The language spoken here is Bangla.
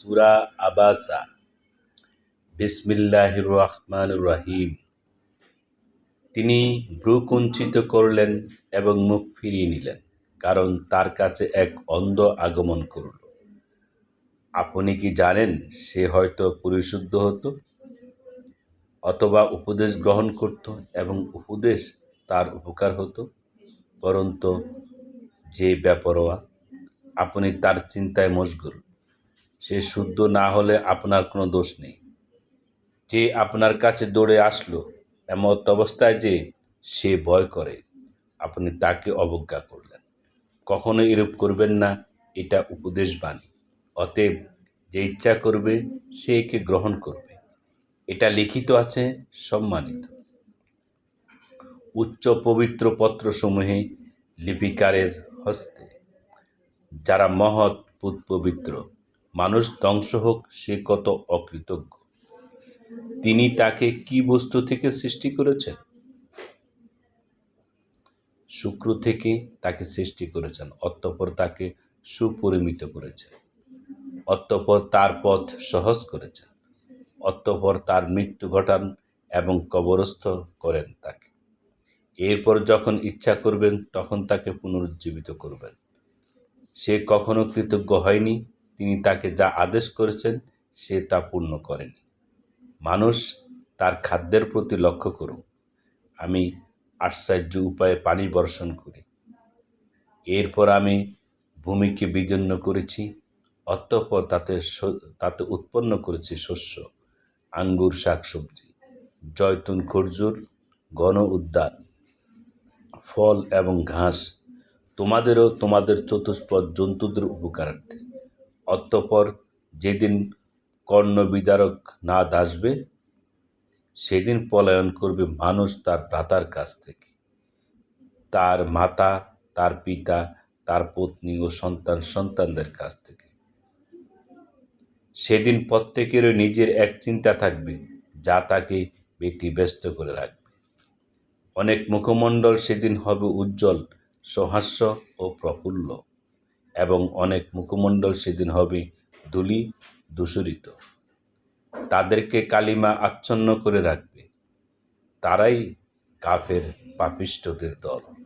সুরা আবাসা। বিসমিল্লাহির রহমান রহিম তিনি ভ্রুকুঞ্চিত করলেন এবং মুখ ফিরিয়ে নিলেন, কারণ তার কাছে এক অন্ধ আগমন করল। আপনি কি জানেন সে হয়তো পরিশুদ্ধ হতো, অথবা উপদেশ গ্রহণ করত এবং উপদেশ তার উপকার হতো? পরন্তু যে ব্যাপরোয়া আপনি তার চিন্তায় মশগুল। সে শুদ্ধ না হলে আপনার কোনো দোষ নেই। যে আপনার কাছে দৌড়ে আসলো, এমত অবস্থায় যে সে ভয় করে, আপনি তাকে অবজ্ঞা করলেন। কখনো এরূপ করবেন না, এটা উপদেশ বাণী। অতএব যে ইচ্ছা করবে, সে একে গ্রহণ করবে। এটা লিখিত আছে, সম্মানিত। উচ্চ পবিত্র পত্রসমূহে লিপিকারের হস্তে, যারা মহৎ পুত পবিত্র মানুষ ধ্বংস হোক, সে কত অকৃতজ্ঞ। তিনি তাকে কি বস্তু থেকে সৃষ্টি করেছেন? শুক্র থেকে তাকে সৃষ্টি করেছেন, অতঃপর তাকে সুপরিমিত করেছেন, অতঃপর তার পথ সহজ করেছেন, অতঃপর তার মৃত্যু ঘটান এবং কবরস্থ করেন তাকে। এরপর যখন ইচ্ছা করবেন, তখন তাকে পুনরুজ্জীবিত করবেন। সে কখনো কৃতজ্ঞ হয়নি তিনি তাকে যা আদেশ করেছেন, সে তা পূর্ণ করেনি। মানুষ তার খাদ্যের প্রতি লক্ষ্য করুক। আমি আশ্চর্য উপায়ে পানি বর্ষণ করি। এরপর আমি ভূমিকে বিদীর্ণ করেছি, অতঃপর তাতে তাতে উৎপন্ন করেছি শস্য, আঙ্গুর, শাকসবজি, জয়তুন খরজুর ঘন উদ্যান, ফল এবং ঘাস। তোমাদেরও তোমাদের চতুষ্পদ জন্তুদের উপকারার্থে। অতঃপর যেদিন কর্ণবিদারক নাদ আসবে, সেদিন পলায়ন করবে মানুষ তার ভ্রাতার কাছ থেকে। তার মাতা, তার পিতা, তার পত্নী ও সন্তান সন্তানদের কাছ থেকে। সেদিন প্রত্যেকেরও নিজের এক চিন্তা থাকবে, যা তাকে ব্যস্ত করে রাখবে। অনেক মুখমণ্ডল সেদিন হবে উজ্জ্বল, সহাস্য ও প্রফুল্ল। এবং অনেক মুখমণ্ডল সেদিন হবে ধুলি দূষরিত। তাদেরকে কালিমা আচ্ছন্ন করে রাখবে। তারাই কাফের পাপিষ্টদের দল।